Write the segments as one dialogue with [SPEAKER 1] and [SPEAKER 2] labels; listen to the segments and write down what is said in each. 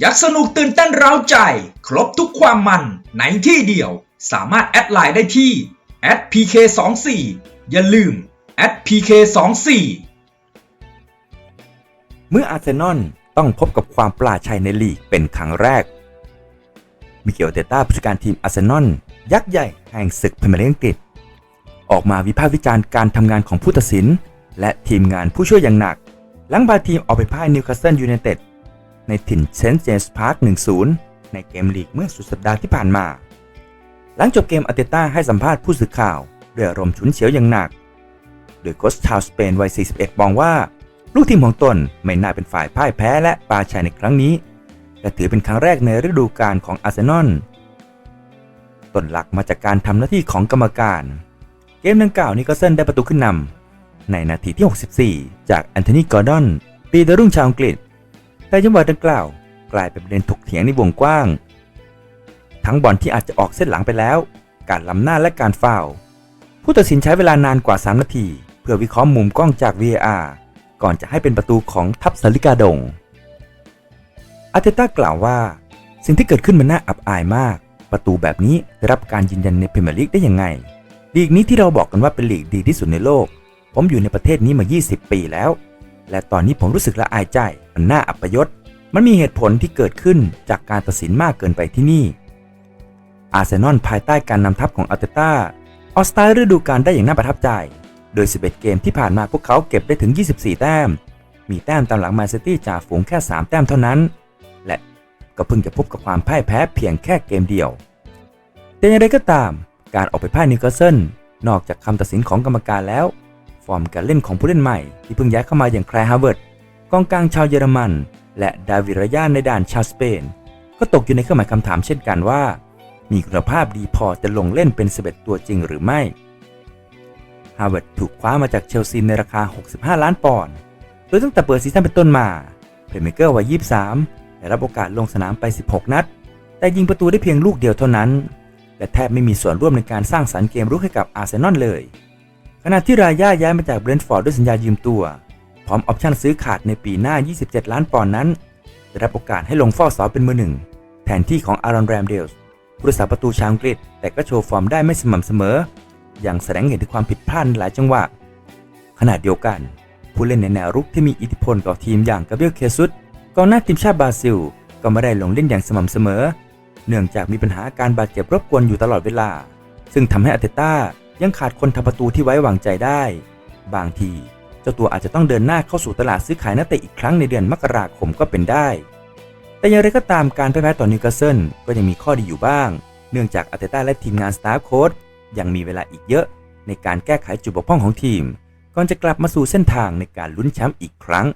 [SPEAKER 1] ยากสนุกตื่นเต้นเร้าใจ ครบทุกความมันในที่เดียว สามารถแอดไลน์ได้ที่ @pk24 อย่าลืม @pk24
[SPEAKER 2] เมื่ออาร์เซนอลต้องพบกับความปลาชัยในลีกเป็นครั้งแรก มิเกลเตต้าผู้จัดการทีมอาร์เซนอลยักษ์ใหญ่แห่งศึกพรีเมียร์ลีกอังกฤษ ออกมาวิพากษ์วิจารณ์การทำงานของผู้ตัดสิน และทีมงานผู้ช่วยอย่างหนัก หลังพาทีมออกไปพ่ายนิวคาสเซิลยูไนเต็ด ในถิ่นเซนต์เจมส์พาร์ค1-0 ในเกมลีกเมื่อสุดสัปดาห์ที่ผ่านมา หลังจบเกมอาร์เตต้าให้สัมภาษณ์ผู้สื่อข่าวด้วยอารมณ์ฉุนเฉียวอย่างหนัก โดยโค้ชชาวสเปนวัย 41 มองว่า ลูกทีมของตนไม่น่าเป็นฝ่ายพ่ายแพ้และปาชัยในครั้งนี้และถือเป็นครั้งแรกในฤดูกาลของอาร์เซนอลต้นหลักมาจากการทำหน้าที่ของกรรมการ เกมดังกล่าวนี้ก็เส้นได้ประตูขึ้นนำในนาทีที่ 64 จากแอนโทนี กอร์ดอน ปีดรุ่งชาวอังกฤษ แต่จังหวะดังกล่าว กลายเป็นประเด็นถกเถียงในวงกว้าง ทั้งบอลที่อาจจะออกเส้นหลังไปแล้ว การล้ำหน้าและการฟาวผู้ตัดสินใช้เวลานานกว่า 3 นาที เพื่อวิเคราะห์มุมกล้องจาก VAR ก่อนจะให้เป็นประตูของทัพสลิกาดง อาร์เตต้ากล่าวว่า สิ่งที่เกิดขึ้นมันน่าอับอายมาก ประตูแบบนี้ได้รับการยืนยันในพรีเมียร์ลีกได้ยังไงลีกนี้ที่เราบอกกันว่าเป็นลีกดีที่สุดในโลก ผมอยู่ในประเทศนี้มา 20 ปีแล้ว และตอนนี้ผมรู้สึกละอายใจมันน่าอับยศ มันมีเหตุผลที่เกิดขึ้นจากการตัดสินมากเกินไปที่นี่ อาร์เซนอลภายใต้การนำทัพของอาร์เตต้าออสตาฤดูกาลได้อย่างน่าประทับใจ โดย 11 เกมที่ผ่านมาพวกเขาเก็บได้ถึง 24 แต้ม มีแต้มตามหลังแมนซิตี้จ่าฝูงแค่ 3 แต้มเท่านั้น และก็เพิ่งจะพบกับความพ่ายแพ้เพียงแค่เกมเดียว แต่อย่างไรก็ตาม การออกไปพ่ายนิวคาสเซิลนอกจากคำตัดสินของกรรมการแล้ว ฟอร์มการเล่นของผู้เล่นใหม่ที่เพิ่งย้ายเข้ามาอย่างแคลร์ฮาร์เวิร์ดกองกลางชาวเยอรมัน และดาวิดรายาในด่านชาวสเปน ก็ตกอยู่ในเครื่องหมายคำถามเช่นกันว่า มีคุณภาพดีพอจะลงเล่นเป็น 11 ตัวจริงหรือไม่ฮาร์เวาร์ดถูกคว้ามาจากเชลซีในราคา 65 ล้านปอนด์โดยตั้งแต่เปิดซีซั่นเป็นต้นมาเพลย์เมเกอร์วัย 23 ได้รับโอกาสลงสนามไป 16 นัด แต่ยิงประตูได้เพียงลูกเดียวเท่านั้น และแทบไม่มีส่วนร่วมในการสร้างสรรค์เกมรุกให้กับอาร์เซนอลเลย ขณะที่รายาย้ายมาจากเบรนท์ฟอร์ดด้วยสัญญายืมตัว พร้อมออปชั่นซื้อขาดในปีหน้า 27 ล้านปอนด์นั้นได้รับโอกาสให้ลงเฝ้าเสาเป็นมือหนึ่ง แทนที่ของอารอนแรมเดลส์ผู้รักษาประตูชาวอังกฤษ แต่ก็โชว์ฟอร์มได้ไม่สม่ำเสมอ อย่างแสดงเห็นถึงความผิดพลาดหลายจังหวะ ขณะเดียวกัน ผู้เล่นในแนวรุกที่มีอิทธิพลต่อทีมอย่างกาเบรียลเคซุสกองหน้าทีมชาติบราซิล ก็ไม่ได้ลงเล่นอย่างสม่ำเสมอ เนื่องจากมีปัญหาการบาดเจ็บรบกวนอยู่ตลอดเวลา ซึ่งทำให้อาเตต้า ยังขาดคนทำประตูที่ไว้วางใจได้ บางที เจ้าตัวอาจจะต้องเดินหน้าเข้าสู่ตลาดซื้อขายนักเตะอีกครั้งในเดือนมกราคมก็เป็นได้ แต่อย่างไรก็ตามการแพ้ต่อนิวคาสเซิลก็ยังมีข้อดีอยู่บ้าง เนื่องจากอาร์เตต้าและทีมงานสตาฟโค้ชยังมีเวลาอีกเยอะ ในการแก้ไขจุดบกพร่องของทีม ก่อนจะกลับมาสู่เส้นทางในการลุ้นแชมป์อีกครั้ง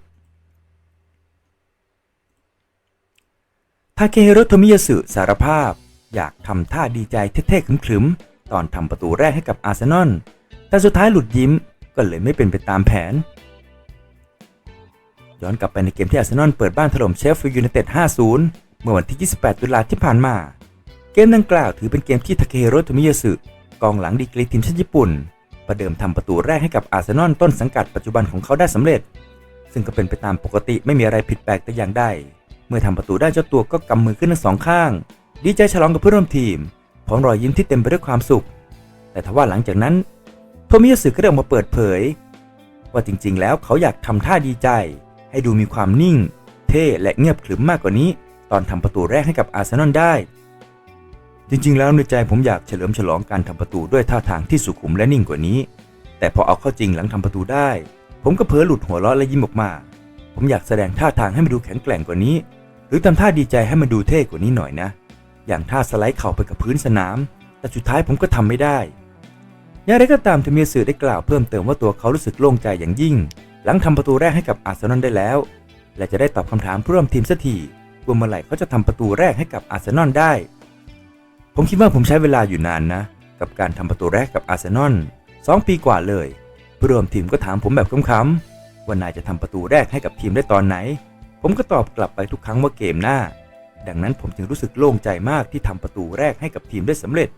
[SPEAKER 2] ทาเคฮิโรโทมิยาสึสารภาพ อยากทำท่าดีใจเท่ๆขึมๆ ตอนทำประตูแรกให้กับอาร์เซนอล แต่สุดท้ายหลุดยิ้มก็เลยไม่เป็นไปตามแผน ย้อนกลับไปในเกมที่อาร์เซนอลเปิดบ้านถล่มเชฟฟิลด์ยูไนเต็ด 5-0 เมื่อวันที่ 28 ตุลาที่ผ่านมา เกมดังกล่าวถือเป็นเกมที่ทาเคฮิโรโทมิยาสึกองหลังดีกรีทีมชาติญี่ปุ่น ประเดิมทำประตูแรกให้กับอาร์เซนอลต้นสังกัดปัจจุบันของเขาได้สำเร็จ ซึ่งก็เป็นไปตามปกติไม่มีอะไรผิดแปลกแต่อย่างใด เมื่อทำประตูได้เจ้าตัวก็กำมือขึ้นทั้งสองข้าง ดีใจฉลองกับเพื่อนร่วมทีม พร้อมรอยยิ้มที่เต็มไปด้วยความสุข แต่ทว่าหลังจากนั้น โทมิยาสึก็ได้ออกมาเปิดเผย ว่าจริงๆ แล้วเขาอยากทำท่าดีใจ ให้ดูมีความนิ่ง เท่และเงียบขรึมมากกว่านี้ ตอนทำประตูแรกให้กับอาร์เซนอลได้ จริงๆ แล้วในใจผมอยากเฉลิมฉลองการทำประตูด้วยท่าทางที่สุขุมและนิ่งกว่านี้ แต่พอเอาเข้าจริงหลังทำประตูได้ ผมก็เผลอหลุดหัวเราะและยิ้มออกมา ผมอยากแสดงท่าทางให้มันดูแข็งแกร่งกว่านี้ หรือทำท่าดีใจให้มันดูเท่กว่านี้หน่อยนะ อย่างท่าสไลด์เข่าไปกับพื้นสนาม แต่สุดท้ายผมก็ทำไม่ได้ อย่างไรก็ตามทมีสื่อได้กล่าวเพิ่มเติมว่าตัวเขารู้สึกโล่งใจอย่างยิ่ง หลังทำประตูแรกให้กับอาร์เซนอลได้แล้ว และจะได้ตอบคำถามผู้ร่วมทีมสักทีว่าเมื่อไหร่เขาจะทำประตูแรกให้กับอาร์เซนอลได้ ผมคิดว่าผมใช้เวลาอยู่นานนะ กับการทำประตูแรกกับอาร์เซนอลสองปีกว่าเลยผู้ร่วมทีมก็ถามผมแบบคำๆว่านายจะทำประตูแรกให้กับทีมได้ตอนไหน ผมก็ตอบกลับไปทุกครั้งว่าเกมหน้า ดังนั้นผมจึงรู้สึกโล่งใจมากที่ทำประตูแรกให้กับทีมได้สำเร็จ